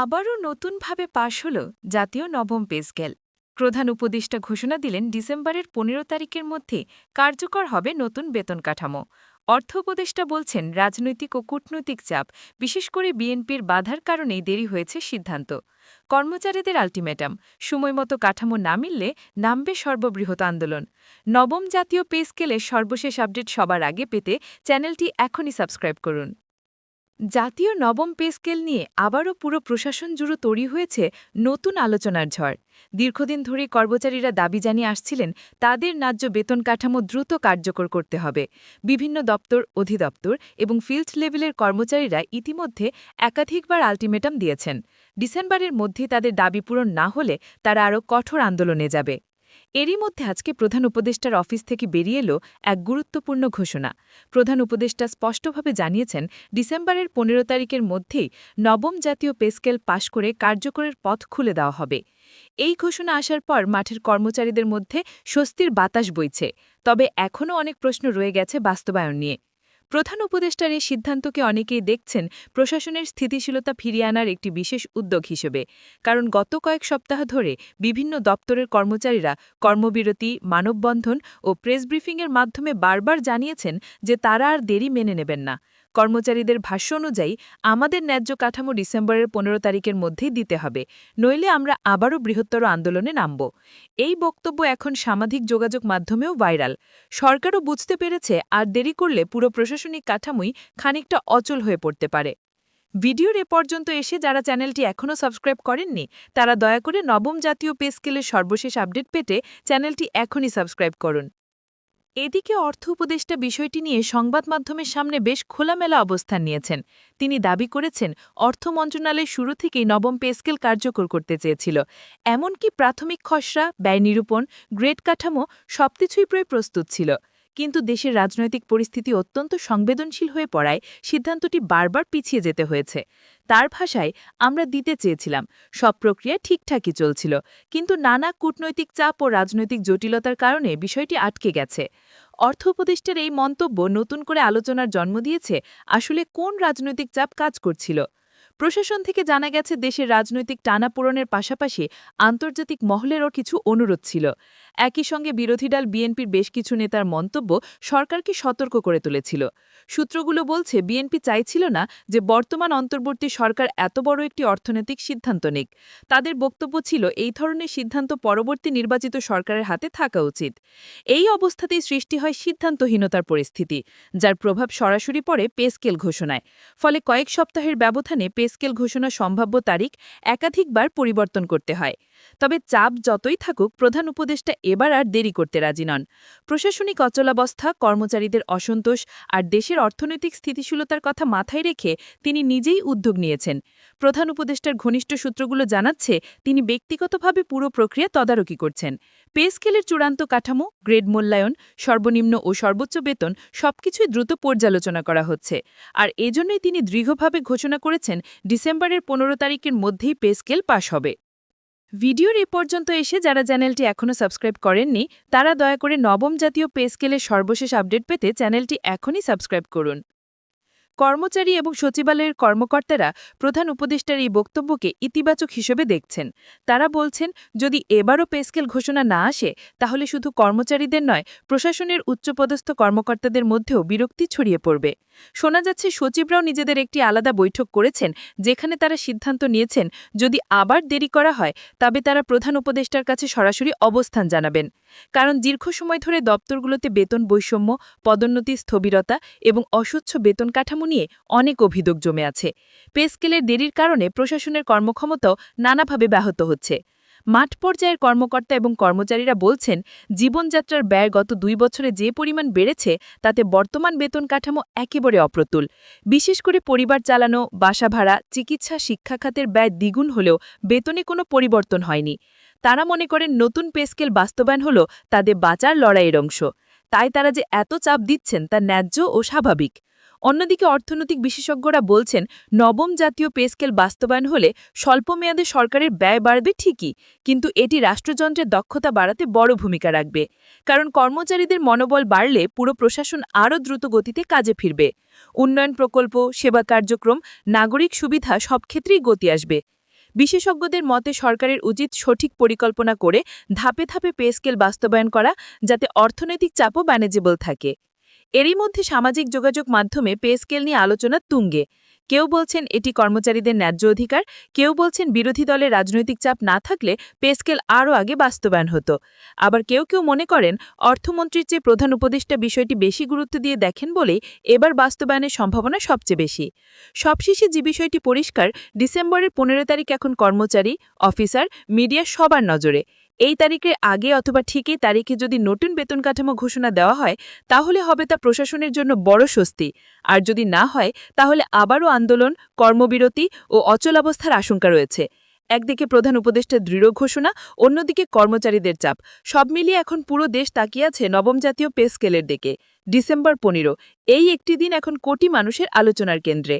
আবারও নতুনভাবে পাশ হল জাতীয় নবম পে স্কেল। প্রধান উপদেষ্টা ঘোষণা দিলেন, ডিসেম্বরের পনেরো তারিখের মধ্যে কার্যকর হবে নতুন বেতন কাঠামো। অর্থ উপদেষ্টা বলছেন, রাজনৈতিক ও কূটনৈতিক চাপ, বিশেষ করে বিএনপির বাধার কারণেই দেরি হয়েছে সিদ্ধান্ত। কর্মচারীদের আলটিমেটাম, সময়মতো কাঠামো না মিললে নামবে সর্ববৃহৎ আন্দোলন। নবম জাতীয় পে স্কেলের সর্বশেষ আপডেট সবার আগে পেতে চ্যানেলটি এখনই সাবস্ক্রাইব করুন। জাতীয় নবম পে স্কেল নিয়ে আবারও পুরো প্রশাসন জুড়ে তৈরি হয়েছে নতুন আলোচনার ঝড়। দীর্ঘদিন ধরে কর্মচারীরা দাবি জানিয়ে আসছিলেন, তাদের ন্যায্য বেতন কাঠামো দ্রুত কার্যকর করতে হবে। বিভিন্ন দপ্তর, অধিদপ্তর এবং ফিল্ড লেভেলের কর্মচারীরা ইতিমধ্যে একাধিকবার আলটিমেটাম দিয়েছেন। ডিসেম্বরের মধ্যে তাদের দাবি পূরণ না হলে তারা আরও কঠোর আন্দোলনে যাবে। এরই মধ্যে আজকে প্রধান উপদেষ্টার অফিস থেকে বেরিয়ে এলো এক গুরুত্বপূর্ণ ঘোষণা। প্রধান উপদেষ্টা স্পষ্টভাবে জানিয়েছেন, ডিসেম্বরের পনেরো তারিখের মধ্যেই নবম জাতীয় পেস্কেল পাশ করে কার্যকরের পথ খুলে দেওয়া হবে। এই ঘোষণা আসার পর মাঠের কর্মচারীদের মধ্যে স্বস্তির বাতাস বইছে। তবে এখনও অনেক প্রশ্ন রয়ে গেছে বাস্তবায়ন নিয়ে। প্রধান উপদেষ্টার এই সিদ্ধান্তকে অনেকেই দেখছেন প্রশাসনের স্থিতিশীলতা ফিরিয়ে আনার একটি বিশেষ উদ্যোগ হিসেবে। কারণ গত কয়েক সপ্তাহ ধরে বিভিন্ন দপ্তরের কর্মচারীরা কর্মবিরতি, মানববন্ধন ও প্রেস ব্রিফিংয়ের মাধ্যমে বারবার জানিয়েছেন যে তারা আর দেরি মেনে নেবেন না। কর্মচারীদের ভাষ্য অনুযায়ী, আমাদের ন্যায্য কাঠামো ডিসেম্বরের পনেরো তারিখের মধ্যেই দিতে হবে। নইলে আমরা আবারও বৃহত্তর আন্দোলনে নামব। এই বক্তব্য এখন সামাজিক যোগাযোগ মাধ্যমেও ভাইরাল। সরকারও বুঝতে পেরেছে, আর দেরি করলে পুরো প্রশাসনিক কাঠামোই খানিকটা অচল হয়ে পড়তে পারে। ভিডিওর এ পর্যন্ত এসে যারা চ্যানেলটি এখনও সাবস্ক্রাইব করেননি, তারা দয়া করে নবম জাতীয় পে স্কেলের সর্বশেষ আপডেট পেতে চ্যানেলটি এখনই সাবস্ক্রাইব করুন। এদিকে অর্থ উপদেষ্টা বিষয়টি নিয়ে সংবাদ মাধ্যমের সামনে বেশ খোলামেলা অবস্থান নিয়েছেন। তিনি দাবি করেছেন, অর্থ মন্ত্রণালয় শুরু থেকেই নবম পেস্কেল কার্যকর করতে চেয়েছিল। এমনকি প্রাথমিক খসড়া, ব্যয় নিরূপণ, গ্রেড কাঠামো সবকিছুই প্রায় প্রস্তুত ছিল। কিন্তু দেশের রাজনৈতিক পরিস্থিতি অত্যন্ত সংবেদনশীল হয়ে পড়ায় সিদ্ধান্তটি বারবার পিছিয়ে যেতে হয়েছে। তার ভাষায় আমরা দিতে চেয়েছিলাম, সব প্রক্রিয়া ঠিকঠাকই চলছিল, কিন্তু নানা কূটনৈতিক চাপ ও রাজনৈতিক জটিলতার কারণে বিষয়টি আটকে গেছে। অর্থ উপদেষ্টার এই মন্তব্য নতুন করে আলোচনার জন্ম দিয়েছে, আসলে কোন রাজনৈতিক চাপ কাজ করছিল? প্রশাসন থেকে জানা গেছে, দেশের রাজনৈতিক টানাপোড়নের পাশাপাশি আন্তর্জাতিক মহলেরও কিছু অনুরোধ ছিল। একই সঙ্গে বিরোধী দল বিএনপির বেশ কিছু নেতার মন্তব্য সরকারকে সতর্ক করে তুলেছিল। সূত্রগুলো বলছে, বিএনপি চাইছিল না যে বর্তমান অন্তর্বর্তী সরকার এত বড় একটি অর্থনৈতিক সিদ্ধান্ত নিক। তাদের বক্তব্য ছিল, এই ধরনের সিদ্ধান্ত পরবর্তী নির্বাচিত সরকারের হাতে থাকা উচিত। এই অবস্থাতেই সৃষ্টি হয় সিদ্ধান্তহীনতার পরিস্থিতি, যার প্রভাব সরাসরি পড়ে পেস্কেল ঘোষণায়। ফলে কয়েক সপ্তাহের ব্যবধানে পেস্কেল ঘোষণা সম্ভাব্য তারিখ একাধিকবার পরিবর্তন করতে হয়। তবে চাপ যতই থাকুক, প্রধান উপদেষ্টা এবার আর দেরি করতে রাজি নন। প্রশাসনিক অচলাবস্থা, কর্মচারীদের অসন্তোষ আর দেশের অর্থনৈতিক স্থিতিশীলতার কথা মাথায় রেখে তিনি নিজেই উদ্যোগ নিয়েছেন। প্রধান উপদেষ্টার ঘনিষ্ঠ সূত্রগুলো জানাচ্ছে, তিনি ব্যক্তিগতভাবে পুরো প্রক্রিয়া তদারকি করছেন। পে স্কেলের চূড়ান্ত কাঠামো, গ্রেড মূল্যায়ন, সর্বনিম্ন ও সর্বোচ্চ বেতন সবকিছুই দ্রুত পর্যালোচনা করা হচ্ছে। আর এজন্যই তিনি দৃঢ়ভাবে ঘোষণা করেছেন, ডিসেম্বরের পনেরো তারিখের মধ্যেই পে স্কেল পাশ হবে। ভিডিওর এ পর্যন্ত এসে যারা চ্যানেলটি এখনও সাবস্ক্রাইব করেননি, তারা দয়া করে নবম জাতীয় পে স্কেলের সর্বশেষ আপডেট পেতে চ্যানেলটি এখনই সাবস্ক্রাইব করুন। কর্মচারী এবং সচিবালয়ের কর্মকর্তারা প্রধান উপদেষ্টার এই বক্তব্যকে ইতিবাচক হিসেবে দেখছেন। তারা বলছেন, যদি এবারও পেস্কেল ঘোষণা না আসে, তাহলে শুধু কর্মচারীদের নয়, প্রশাসনের উচ্চপদস্থ কর্মকর্তাদের মধ্যেও বিরক্তি ছড়িয়ে পড়বে। শোনা যাচ্ছে, সচিবরাও নিজেদের একটি আলাদা বৈঠক করেছেন, যেখানে তারা সিদ্ধান্ত নিয়েছেন, যদি আবার দেরি করা হয়, তবে তারা প্রধান উপদেষ্টার কাছে সরাসরি অবস্থান জানাবেন। কারণ দীর্ঘ সময় ধরে দপ্তরগুলোতে বেতন বৈষম্য, পদোন্নতি, স্থবিরতা এবং অস্বচ্ছ বেতন কাঠামো নিয়ে অনেক অভিযোগ জমে আছে। পেস্কেলের দেরির কারণে প্রশাসনের কর্মক্ষমতাও নানাভাবে ব্যাহত হচ্ছে। মাঠ পর্যায়ের কর্মকর্তা এবং কর্মচারীরা বলছেন, জীবনযাত্রার ব্যয় গত দুই বছরে যে পরিমাণ বেড়েছে, তাতে বর্তমান বেতন কাঠামো একেবারে অপ্রতুল। বিশেষ করে পরিবার চালানো, বাসা ভাড়া, চিকিৎসা, শিক্ষা খাতের ব্যয় দ্বিগুণ হলেও বেতনে কোনো পরিবর্তন হয়নি। তারা মনে করেন, নতুন পেস্কেল বাস্তবায়ন হল তাদের বাঁচার লড়াইয়ের অংশ। তাই তারা যে এত চাপ দিচ্ছেন তা ন্যায্য ও স্বাভাবিক। অন্যদিকে অর্থনৈতিক বিশেষজ্ঞরা বলছেন, নবম জাতীয় পেস্কেল বাস্তবায়ন হলে স্বল্পমেয়াদে সরকারের ব্যয় বাড়বে ঠিকই, কিন্তু এটি রাষ্ট্রযন্ত্রের দক্ষতা বাড়াতে বড় ভূমিকা রাখবে। কারণ কর্মচারীদের মনোবল বাড়লে পুরো প্রশাসন আরও দ্রুত গতিতে কাজে ফিরবে। উন্নয়ন প্রকল্প, সেবা কার্যক্রম, নাগরিক সুবিধা সব ক্ষেত্রেই গতি আসবে। বিশেষজ্ঞদের মতে সরকারের উচিত সঠিক পরিকল্পনা করে ধাপে ধাপে পে স্কেল বাস্তবায়ন করা, যাতে অর্থনৈতিক চাপও ম্যানেজেবল থাকে। এরই মধ্যে সামাজিক যোগাযোগ মাধ্যমে পে স্কেল নিয়ে আলোচনা তুঙ্গে। কেউ বলছেন এটি কর্মচারীদের ন্যায্য অধিকার, কেউ বলছেন বিরোধী দলের রাজনৈতিক চাপ না থাকলে পে স্কেল আরও আগে বাস্তবায়ন হতো। আবার কেউ কেউ মনে করেন, অর্থমন্ত্রীর চেয়ে প্রধান উপদেষ্টা বিষয়টি বেশি গুরুত্ব দিয়ে দেখেন বলেই এবার বাস্তবায়নের সম্ভাবনা সবচেয়ে বেশি। সবশেষে যে বিষয়টি পরিষ্কার, ডিসেম্বরের পনেরো তারিখ এখন কর্মচারী, অফিসার মিডিয়া সবার নজরে। এই তারিখের আগে অথবা ঠিকই তারিখে যদি নতুন বেতন কাঠামো ঘোষণা দেওয়া হয়, তাহলে হবে তা প্রশাসনের জন্য বড় স্বস্তি। আর যদি না হয়, তাহলে আবারও আন্দোলন, কর্মবিরতি ও অচলাবস্থার আশঙ্কা রয়েছে। একদিকে প্রধান উপদেষ্টার দৃঢ় ঘোষণা, অন্যদিকে কর্মচারীদের চাপ। সব মিলিয়ে এখন পুরো দেশ তাকিয়ে আছে নবম জাতীয় পে স্কেলের দিকে। ডিসেম্বর পনেরো, এই একটি দিন এখন কোটি মানুষের আলোচনার কেন্দ্রে।